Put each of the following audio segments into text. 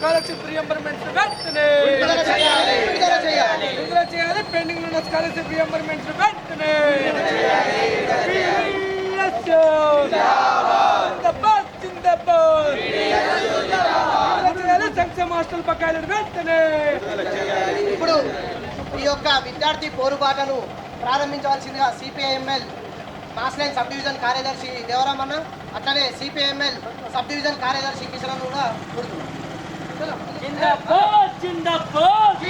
Scholarship reimbursements వెంటనే. విడుదల చేయాలి. విడుదల చేయాలి. పెండింగ్ ఉన్న స్కాలర్షిప్ రియంబర్మెంట్స్ వెంటనే. సంక్షేమ హాస్టల్ బకాయిలను వెంటనే. ఇప్పుడు ఈ యొక్క విద్యార్థి పోరుబాటను ప్రారంభించవలసిందిగా CPIML Mass Line sub division కార్యదర్శి దేవరామన్న అట్లనే సిపిఐఎంఎల్ సబ్ డివిజన్ కార్యదర్శి కిషన్ కూడా కోరుతున్నాం. జిందాబాద్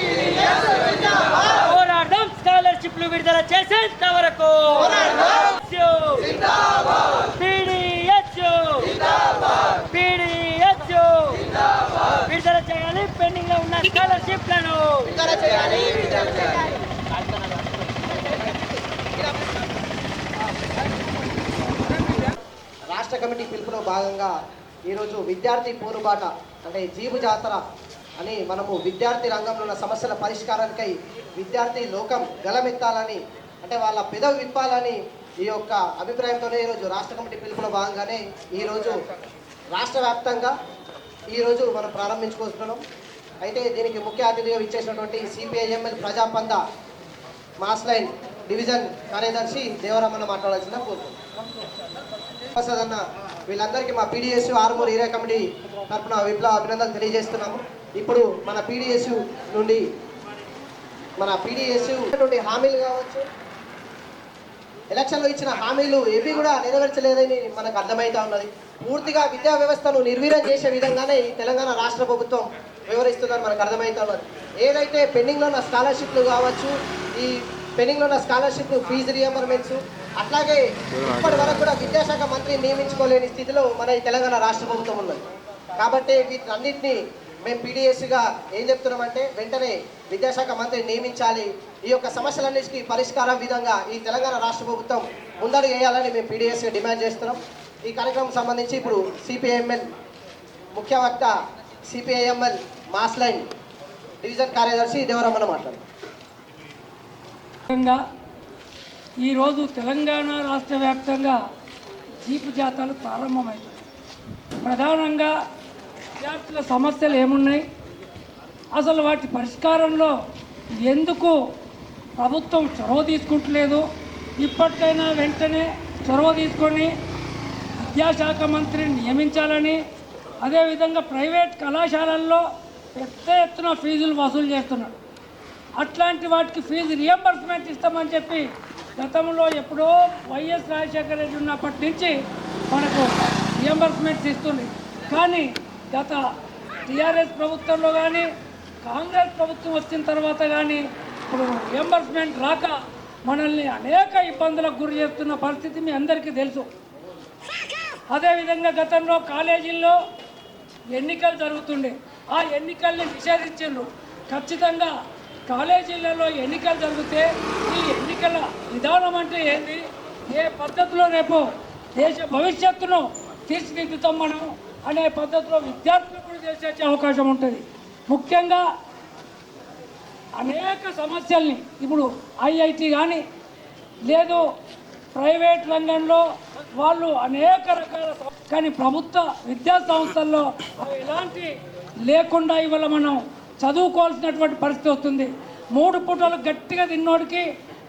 పోరాటం స్కాలర్షిప్లు విడుదల చేసేంత వరకు. విడుదల చేయాలి పెండింగ్లో ఉన్న స్కాలర్షిప్లను. విడుదల చేయాలి రాష్ట్ర కమిటీ పిలుపులో భాగంగా ఈరోజు విద్యార్థి పోరుబాట అంటే జీవు జాతర అని మనము విద్యార్థి రంగంలో ఉన్న సమస్యల పరిష్కారానికై విద్యార్థి లోకం గలమెత్తాలని అంటే వాళ్ళ పెదవి విప్పాలని ఈ యొక్క అభిప్రాయంతోనే ఈరోజు రాష్ట్ర కమిటీ పిలుపులో భాగంగానే ఈరోజు రాష్ట్ర వ్యాప్తంగా ఈరోజు మనం ప్రారంభించుకుంటున్నాం అయితే దీనికి ముఖ్య అతిథిగా ఇచ్చేసినటువంటి సిపిఐఎంఎల్ ప్రజాపంద మాస్లైన్ డివిజన్ కార్యదర్శి దేవరమ్మన్న మాట్లాడాల్సిన కోరుతున్నాం. అన్న వీళ్ళందరికీ మా పీడిఎస్ ఆర్మూర్ ఏరియా కమిటీ తరఫున విప్లవ అభినందనలు తెలియజేస్తున్నాము. ఇప్పుడు మన పీడిఎస్ నుండి మన పీడిఎస్ నుండి హామీలు కావచ్చు. ఎలక్షన్లో ఇచ్చిన హామీలు ఏవి కూడా నెరవేర్చలేదని మనకు అర్థమవుతా ఉన్నది. పూర్తిగా విద్యా వ్యవస్థను నిర్వీర్యం చేసే విధంగానే ఈ తెలంగాణ రాష్ట్ర ప్రభుత్వం వివరిస్తుందని మనకు అర్థమవుతా ఉన్నది. ఏదైతే పెండింగ్లో ఉన్న స్కాలర్షిప్లు కావచ్చు ఈ పెండింగ్లో ఉన్న స్కాలర్షిప్ ఫీజు రియంబర్మెంట్స్ అట్లాగే ఇప్పటి వరకు కూడా విద్యాశాఖ మంత్రి నియమించుకోలేని స్థితిలో మన ఈ తెలంగాణ రాష్ట్ర ప్రభుత్వం ఉన్నది. కాబట్టి వీటన్నిటిని మేము పీడిఎస్గా ఏం చెప్తున్నామంటే వెంటనే విద్యాశాఖ మంత్రి నియమించాలి. ఈ యొక్క సమస్యలన్నిటికీ పరిష్కారం విధంగా ఈ తెలంగాణ రాష్ట్ర ప్రభుత్వం ముందడుగు వేయాలని మేము పీడిఎస్గా డిమాండ్ చేస్తున్నాం. ఈ కార్యక్రమం సంబంధించి ఇప్పుడు సిపిఐఎంఎల్ ముఖ్య వక్త సిపిఐఎంఎల్ మాస్లైన్ డివిజన్ కార్యదర్శి దేవరమ్మన మాట్లాడారు ఈరోజు తెలంగాణ రాష్ట్ర వ్యాప్తంగా జీపు జాతాలు ప్రారంభమవుతాయి ప్రధానంగా విద్యార్థుల సమస్యలు ఏమున్నాయి? అసలు వాటి పరిష్కారంలో ఎందుకు ప్రభుత్వం చొరవ తీసుకుంటలేదు? ఇప్పటికైనా వెంటనే చొరవ తీసుకొని విద్యాశాఖ మంత్రిని నియమించాలని అదేవిధంగా ప్రైవేట్ కళాశాలల్లో పెద్ద ఎత్తున ఫీజులు వసూలు చేస్తున్నారు. అట్లాంటి వాటికి ఫీజు రియంబర్స్మెంట్ ఇస్తామని చెప్పి గతంలో ఎప్పుడో వైఎస్ రాజశేఖర రెడ్డి ఉన్నప్పటి నుంచి మనకు రియంబర్స్మెంట్స్ ఇస్తుంది. కానీ గత టీఆర్ఎస్ ప్రభుత్వంలో కానీ కాంగ్రెస్ ప్రభుత్వం వచ్చిన తర్వాత కానీ ఇప్పుడు రియంబర్స్మెంట్ రాక మనల్ని అనేక ఇబ్బందులకు గురి చేస్తున్న పరిస్థితి మీ అందరికీ తెలుసు. అదేవిధంగా గతంలో కాలేజీల్లో ఎన్నికలు జరుగుతుండే. ఆ ఎన్నికల్ని నిషేధించిండ్రు. ఖచ్చితంగా కాలేజీలలో ఎన్నికలు జరిగితే ఈ ఎన్నికల విధానం అంటే ఏంది? ఏ పద్ధతిలో రేపు దేశ భవిష్యత్తును తీర్చిదిద్దుతాం మనం అనే పద్ధతిలో విద్యార్థులు కూడా చేసే అవకాశం ఉంటుంది. ముఖ్యంగా అనేక సమస్యల్ని ఇప్పుడు ఐఐటి కానీ లేదు ప్రైవేట్ రంగంలో వాళ్ళు అనేక రకాల కానీ ప్రభుత్వ విద్యా సంస్థల్లో అవి ఎలాంటి లేకుండా ఇవాళ మనం చదువుకోవాల్సినటువంటి పరిస్థితి వస్తుంది. మూడు పూటలు గట్టిగా తిన్నోడికి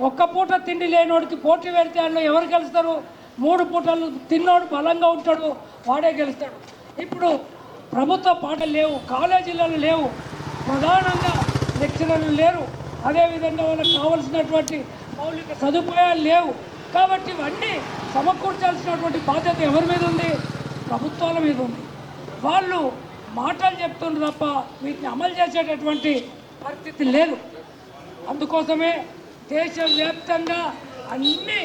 ఒక్క పూట తిండి లేనోడికి పోటీ పెడితే అందులో ఎవరు గెలుస్తారు? మూడు పూటలు తిన్నోడు బలంగా ఉంటాడు వాడే గెలుస్తాడు. ఇప్పుడు ప్రభుత్వ పాఠాలు లేవు కాలేజీలలో లేవు ప్రధానంగా లెక్చరర్లు లేరు. అదేవిధంగా వాళ్ళకి కావలసినటువంటి మౌలిక సదుపాయాలు లేవు. కాబట్టి ఇవన్నీ సమకూర్చాల్సినటువంటి బాధ్యత ఎవరి మీద ఉంది? ప్రభుత్వాల మీద ఉంది. వాళ్ళు మాటలు చెప్తుండ్రు తప్ప వీటిని అమలు చేసేటటువంటి పరిస్థితి లేదు. అందుకోసమే దేశవ్యాప్తంగా అన్ని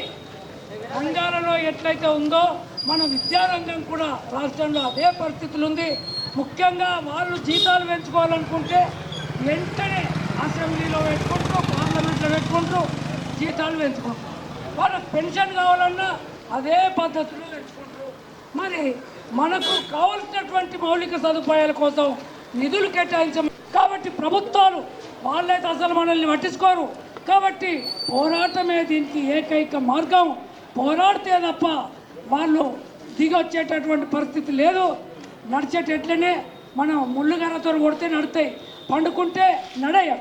రంగాలలో ఎట్లయితే ఉందో మన విద్యారంగం కూడా రాష్ట్రంలో అదే పరిస్థితులు ఉంది ముఖ్యంగా వాళ్ళు జీతాలు పెంచుకోవాలనుకుంటే వెంటనే అసెంబ్లీలో పెట్టుకుంటూ పార్లమెంట్లో పెట్టుకుంటూ జీతాలు పెంచుకుంటారు. వాళ్ళకి పెన్షన్ కావాలన్నా అదే పద్ధతిలో పెంచుకుంటారు. మరి మనకు కావలసినటువంటి మౌలిక సదుపాయాల కోసం నిధులు కేటాయించం కాబట్టి ప్రభుత్వాలు వాళ్ళైతే అసలు మనల్ని పట్టించుకోరు. కాబట్టి పోరాటమే దీనికి ఏకైక మార్గం. పోరాడితే తప్ప వాళ్ళు దిగొచ్చేటటువంటి పరిస్థితి లేదు. నడిచేటట్లనే మనం ముళ్ళుగరతో కొడితే నడుతాయి. పండుకుంటే నడయ.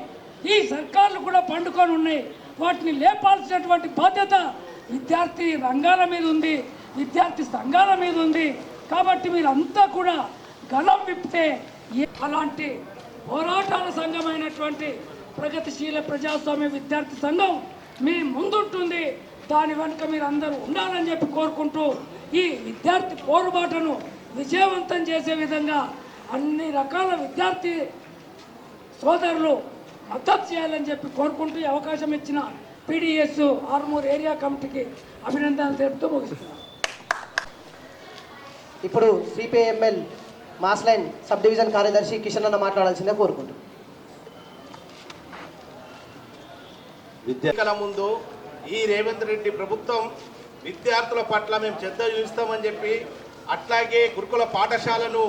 ఈ సర్కార్లు కూడా పండుకొని ఉన్నాయి. వాటిని లేపాల్సినటువంటి బాధ్యత విద్యార్థి రంగాల మీద ఉంది. విద్యార్థి సంఘాల మీద ఉంది. కాబట్టి మీరంతా కూడా గలం విప్తే అలాంటి పోరాటాల సంఘమైనటువంటి ప్రగతిశీల ప్రజాస్వామ్య విద్యార్థి సంఘం మీ ముందుంటుంది. దాని వెనుక మీరందరూ ఉండాలని చెప్పి కోరుకుంటూ ఈ విద్యార్థి పోరుబాటను విజయవంతం చేసే విధంగా అన్ని రకాల విద్యార్థి సోదరులు మద్దతు చేయాలని చెప్పి కోరుకుంటూ అవకాశం ఇచ్చిన పీడిఎస్ ఆర్మూర్ ఏరియా కమిటీకి అభినందనలు తెలుపుతూ ముగిస్తున్నాను. ఇప్పుడు సిపిఐఎంఎల్ మాస్లైన్ సబ్ డివిజన్ కార్యదర్శి కిషన్ అన్న మాట్లాడాల్సిందే కోరుకుంటున్నాను ఎన్నికల ముందు ఈ రేవంత్ రెడ్డి ప్రభుత్వం విద్యార్థుల పట్ల మేము శ్రద్ధ చూపిస్తామని చెప్పి అట్లాగే గురుకుల పాఠశాలను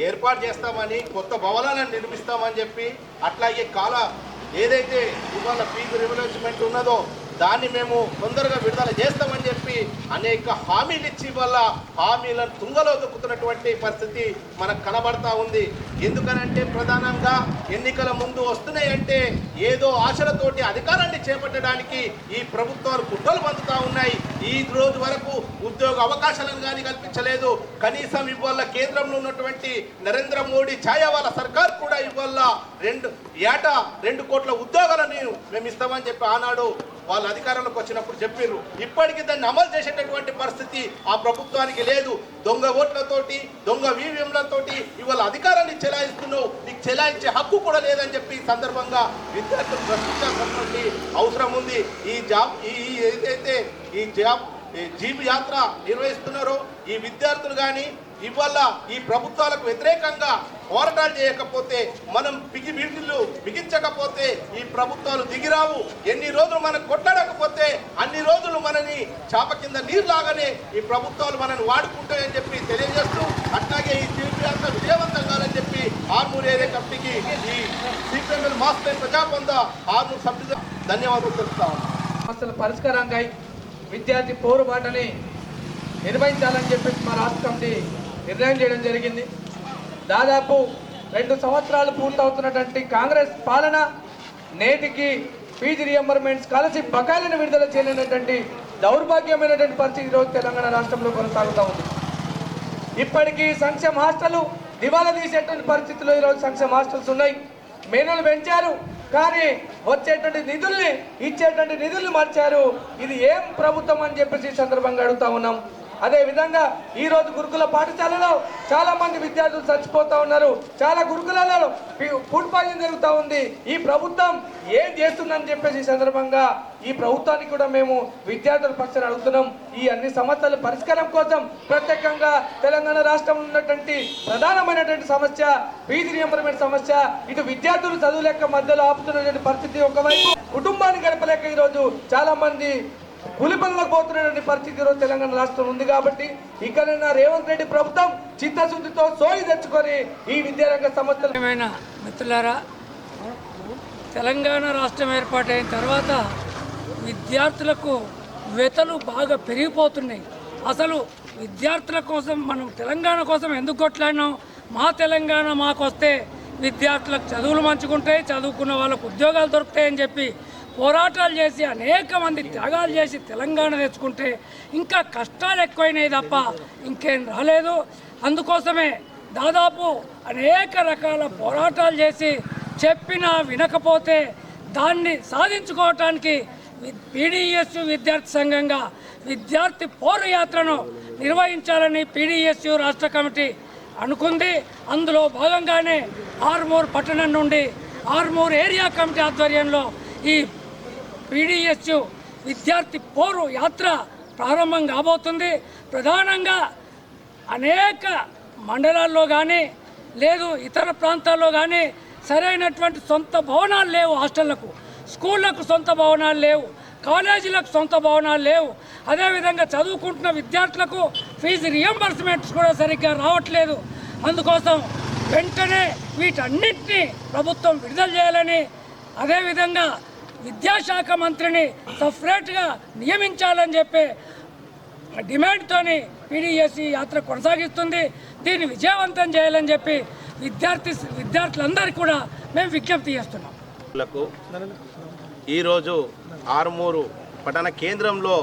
ఏర్పాటు చేస్తామని కొత్త భవనాలను నిర్మిస్తామని చెప్పి అట్లాగే కాల ఏదైతే ఇవాళ ఫీజు రివల్యూస్మెంట్ ఉన్నదో దాన్ని మేము తొందరగా విడుదల చేస్తామని చేసి అనేక హామీలు ఇచ్చి వల్ల హామీలను తుంగలో దొక్కుతున్నటువంటి పరిస్థితి మనకు కనబడతా ఉంది. ఎందుకనంటే ప్రధానంగా ఎన్నికల ముందు వస్తున్నాయంటే ఏదో ఆశలతోటి అధికారాన్ని చేపట్టడానికి ఈ ప్రభుత్వాలు కుట్రలు పందుతా ఉన్నాయి. ఈ రోజు వరకు ఉద్యోగ అవకాశాలను కానీ కల్పించలేదు. కనీసం ఇవాళ కేంద్రంలో ఉన్నటువంటి నరేంద్ర మోడీ ఛాయావాల సర్కార్ కూడా ఇవాళ రెండు ఏటా రెండు కోట్ల ఉద్యోగాలను మేము ఇస్తామని చెప్పి ఆనాడు వాళ్ళ అధికారంలోకి వచ్చినప్పుడు చెప్పారు ఇప్పటికీ దాన్ని అమలు చేసేటటువంటి పరిస్థితి ఆ ప్రభుత్వానికి లేదు. దొంగ ఓట్లతోటి దొంగ వీవీఎంలతోటి ఇవాళ అధికారాన్ని చెలాయిస్తున్నావు. నీకు చెలాయించే హక్కు కూడా లేదని చెప్పి సందర్భంగా విద్యార్థులు ప్రశ్నించాల్సినటువంటి అవసరం ఉంది. ఈ జాబ్ ఈ ఏదైతే ఈ జాబ్ జీప్ యాత్ర నిర్వహిస్తున్నారో ఈ విద్యార్థులు కానీ ఇవాళ ఈ ప్రభుత్వాలకు వ్యతిరేకంగా పోరాటాలు చేయకపోతే మనం పిగి బిడ్డలు బిగించకపోతే ఈ ప్రభుత్వాలు దిగిరావు ఎన్ని రోజులు మనం కొట్టడకపోతే అన్ని రోజులు మనని చాప కింద నీరులాగానే ఈ ప్రభుత్వాలు మనని వాడుకుంటాయని చెప్పి తెలియజేస్తూ అట్లాగే ఈ జీవి అంత విజయవంతం కాదని చెప్పి ఆర్మూర్ ఏరియా కమిటీకి ఈ సిపిఎంఎల్ మాస్టర్ ప్రజాబంధ ఆర్మూర్ సభ్యులు ధన్యవాదాలు తెలుపుతా ఉన్నాను. సమస్యల పరిష్కారానికి విద్యార్థి పోరుబాటని నిర్వహించాలని చెప్పేసి మా రాష్ట్ర కమిటీ నిర్ణయం చేయడం జరిగింది. దాదాపు రెండు సంవత్సరాలు పూర్తవుతున్నటువంటి కాంగ్రెస్ పాలన నేటికి ఫీజు రియంబర్మెంట్ స్కాలర్షిప్ బకాయిలను విడుదల చేయలేనటువంటి దౌర్భాగ్యమైనటువంటి పరిస్థితి ఈరోజు తెలంగాణ రాష్ట్రంలో కొనసాగుతూ ఉంది. ఇప్పటికీ సంక్షేమ హాస్టల్ దివాలా తీసేటువంటి పరిస్థితుల్లో ఈరోజు సంక్షేమ హాస్టల్స్ ఉన్నాయి. మేనలు పెంచారు కానీ వచ్చేటువంటి నిధుల్ని ఇచ్చేటువంటి నిధుల్ని మార్చారు. ఇది ఏం ప్రభుత్వం అని చెప్పేసి సందర్భంగా అడుగుతా ఉన్నాం. అదే విధంగా ఈ రోజు గురుకుల పాఠశాలలో చాలా మంది విద్యార్థులు చచ్చిపోతా ఉన్నారు. చాలా గురుకులలో ఫుడ్ పాయిజన్ జరుగుతూ ఉంది. ఈ ప్రభుత్వం ఏం చేస్తుందని చెప్పేసి ఈ సందర్భంగా ఈ ప్రభుత్వానికి కూడా మేము విద్యార్థుల పక్షాన్ని అడుగుతున్నాం. ఈ అన్ని సమస్యల పరిష్కారం కోసం ప్రత్యేకంగా తెలంగాణ రాష్ట్రంలో ఉన్నటువంటి ప్రధానమైనటువంటి సమస్య ఫీజు నియంత్రణ సమస్య ఇటు విద్యార్థులు చదువు లెక్క మధ్యలో ఆపుతున్నటువంటి పరిస్థితి ఒకవైపు కుటుంబాన్ని గడపలేక ఈరోజు చాలా మంది కూలి పనులకు పోతున్నటువంటి పరిస్థితి ఈరోజు తెలంగాణ రాష్ట్రం ఉంది కాబట్టి ఇక్కడైనా రేవంత్ రెడ్డి ప్రభుత్వం చిత్తశుద్ధితో సోయి తెచ్చుకొని ఈ విద్యారంగ సమస్యలు మిత్రులారా తెలంగాణ రాష్ట్రం ఏర్పాటైన తర్వాత విద్యార్థులకు వెతలు బాగా పెరిగిపోతున్నాయి. అసలు విద్యార్థుల కోసం మనం తెలంగాణ కోసం ఎందుకు కొట్లాడినాం? మా తెలంగాణ మాకు వస్తే విద్యార్థులకు చదువులు మంచుకుంటాయి చదువుకున్న వాళ్ళకు ఉద్యోగాలు దొరుకుతాయని చెప్పి పోరాటాలు చేసి అనేక మంది త్యాగాలు చేసి తెలంగాణ తెచ్చుకుంటే ఇంకా కష్టాలు ఎక్కువైనాయి తప్ప ఇంకేం రాలేదు. అందుకోసమే దాదాపు అనేక రకాల పోరాటాలు చేసి చెప్పినా వినకపోతే దాన్ని సాధించుకోవటానికి పీడిఎస్ విద్యార్థి సంఘంగా విద్యార్థి పౌర యాత్రను నిర్వహించాలని పీడిఎస్యు రాష్ట్ర కమిటీ అనుకుంది. అందులో భాగంగానే ఆర్మూర్ పట్టణం నుండి ఆర్మూర్ ఏరియా కమిటీ ఆధ్వర్యంలో ఈ పీడిఎస్యు విద్యార్థి పోరు యాత్ర ప్రారంభం కాబోతుంది. ప్రధానంగా అనేక మండలాల్లో కానీ లేదు ఇతర ప్రాంతాల్లో కానీ సరైనటువంటి సొంత భవనాలు లేవు హాస్టళ్ళకు. స్కూళ్ళకు సొంత భవనాలు లేవు. కాలేజీలకు సొంత భవనాలు లేవు. అదేవిధంగా చదువుకుంటున్న విద్యార్థులకు ఫీజు రియంబర్స్మెంట్స్ కూడా సరిగ్గా రావట్లేదు. అందుకోసం వెంటనే వీటన్నిటినీ ప్రభుత్వం విడుదల చేయాలని అదేవిధంగా విద్యాశాఖ మంత్రిని సపరేట్గా నియమించాలని చెప్పి డిమాండ్తోని పీడిఎస్సి యాత్ర కొనసాగిస్తుంది. దీన్ని విజయవంతం చేయాలని చెప్పి విద్యార్థి విద్యార్థులందరికీ కూడా మేము విజ్ఞప్తి చేస్తున్నాం. లకు ఈరోజు ఆరుమూరు పట్టణ కేంద్రంలో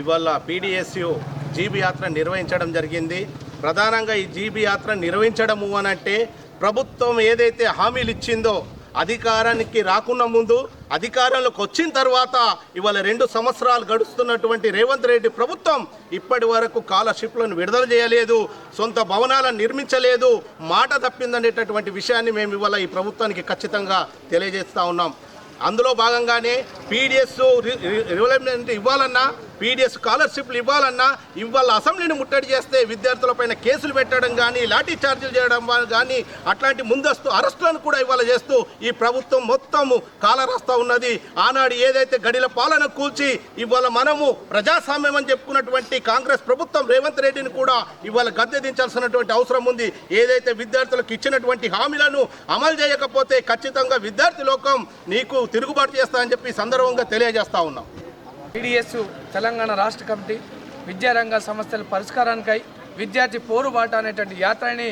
ఇవాళ పీడిఎస్యు జీబీ యాత్ర నిర్వహించడం జరిగింది. ప్రధానంగా ఈ జీబీ యాత్ర నిర్వహించడము అనంటే ప్రభుత్వం ఏదైతే హామీలు ఇచ్చిందో అధికారానికి రాకున్న ముందు అధికారంలోకి వచ్చిన తర్వాత ఇవాళ రెండు సంవత్సరాలు గడుస్తున్నటువంటి రేవంత్ రెడ్డి ప్రభుత్వం ఇప్పటి వరకు కాలర్షిప్లను విడుదల చేయలేదు సొంత భవనాలను నిర్మించలేదు మాట తప్పిందనేటటువంటి విషయాన్ని మేము ఇవాళ ఈ ప్రభుత్వానికి ఖచ్చితంగా తెలియజేస్తూ ఉన్నాం. అందులో భాగంగానే పీడిఎస్ రివలమెంట్ ఇవ్వాలన్నా పీడిఎస్ స్కాలర్షిప్లు ఇవ్వాలన్నా ఇవాళ అసెంబ్లీని ముట్టడి చేస్తే విద్యార్థులపైన కేసులు పెట్టడం కానీ లాఠీ ఛార్జీలు చేయడం వల్ల కానీ అట్లాంటి ముందస్తు అరెస్టులను కూడా ఇవాళ చేస్తూ ఈ ప్రభుత్వం మొత్తము కాలరాస్తా ఉన్నది. ఆనాడు ఏదైతే గడిల పాలన కూల్చి ఇవాళ మనము ప్రజాస్వామ్యం అని చెప్పుకున్నటువంటి కాంగ్రెస్ ప్రభుత్వం రేవంత్ రెడ్డిని కూడా ఇవాళ గద్దె దించాల్సినటువంటి అవసరం ఉంది. ఏదైతే విద్యార్థులకు ఇచ్చినటువంటి హామీలను అమలు చేయకపోతే ఖచ్చితంగా విద్యార్థి లోకం నీకు తిరుగుబాటు చేస్తా అని చెప్పి సందర్భంగా తెలియజేస్తా ఉన్నాం. టీడీఎస్ తెలంగాణ రాష్ట్ర కమిటీ విద్యారంగ సమస్యల పరిష్కారానికై విద్యార్థి పోరుబాట అనేటువంటి యాత్రని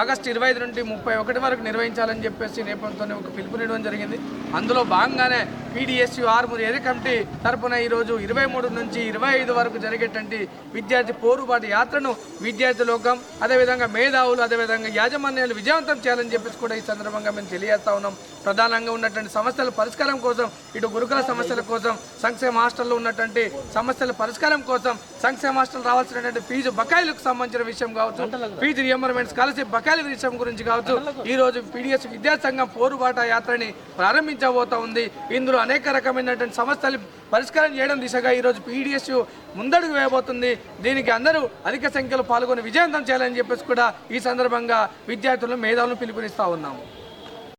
ఆగస్టు ఇరవై ఐదు నుండి ముప్పై ఒకటి వరకు నిర్వహించాలని చెప్పేసి నేపథ్యంతోనే ఒక పిలుపునివ్వడం జరిగింది. అందులో భాగంగానే పీడిఎస్యు ఆర్మూరి ఎరి కమిటీ తరపున ఈరోజు ఇరవై మూడు నుంచి ఇరవై ఐదు వరకు జరిగేటువంటి విద్యార్థి పోరుబాటు యాత్రను విద్యార్థి లోకం అదేవిధంగా మేధావులు అదేవిధంగా యాజమాన్యాలు విజయవంతం చేయాలని చెప్పేసి కూడా ఈ సందర్భంగా మేము తెలియజేస్తా ఉన్నాం. ప్రధానంగా ఉన్నటువంటి సమస్యల పరిష్కారం కోసం ఇటు గురుకుల సమస్యల కోసం సంక్షేమ హాస్టల్లో ఉన్నటువంటి సమస్యల పరిష్కారం కోసం సంక్షేమ హాస్టల్ రావాల్సినటువంటి ఫీజు బకాయిలకు సంబంధించిన విషయం కావచ్చు ఫీజు రియంబర్మెంట్ స్కాలర్షిప్ బకాయిల విషయం గురించి కావచ్చు. ఈ రోజు పీడిఎస్ విద్యా సంఘం పోరుబాట యాత్రని ప్రారంభించబోతా ఉంది. ఇందులో అనేక రకమైనటువంటి సమస్యలు పరిష్కారం చేయడం దిశగా ఈ రోజు పీడిఎస్ ముందడుగు వేయబోతుంది. దీనికి అందరూ అధిక సంఖ్యలో పాల్గొని విజయవంతం చేయాలని చెప్పేసి కూడా ఈ సందర్భంగా విద్యార్థులను మేధావులను పిలుపునిస్తా ఉన్నాము.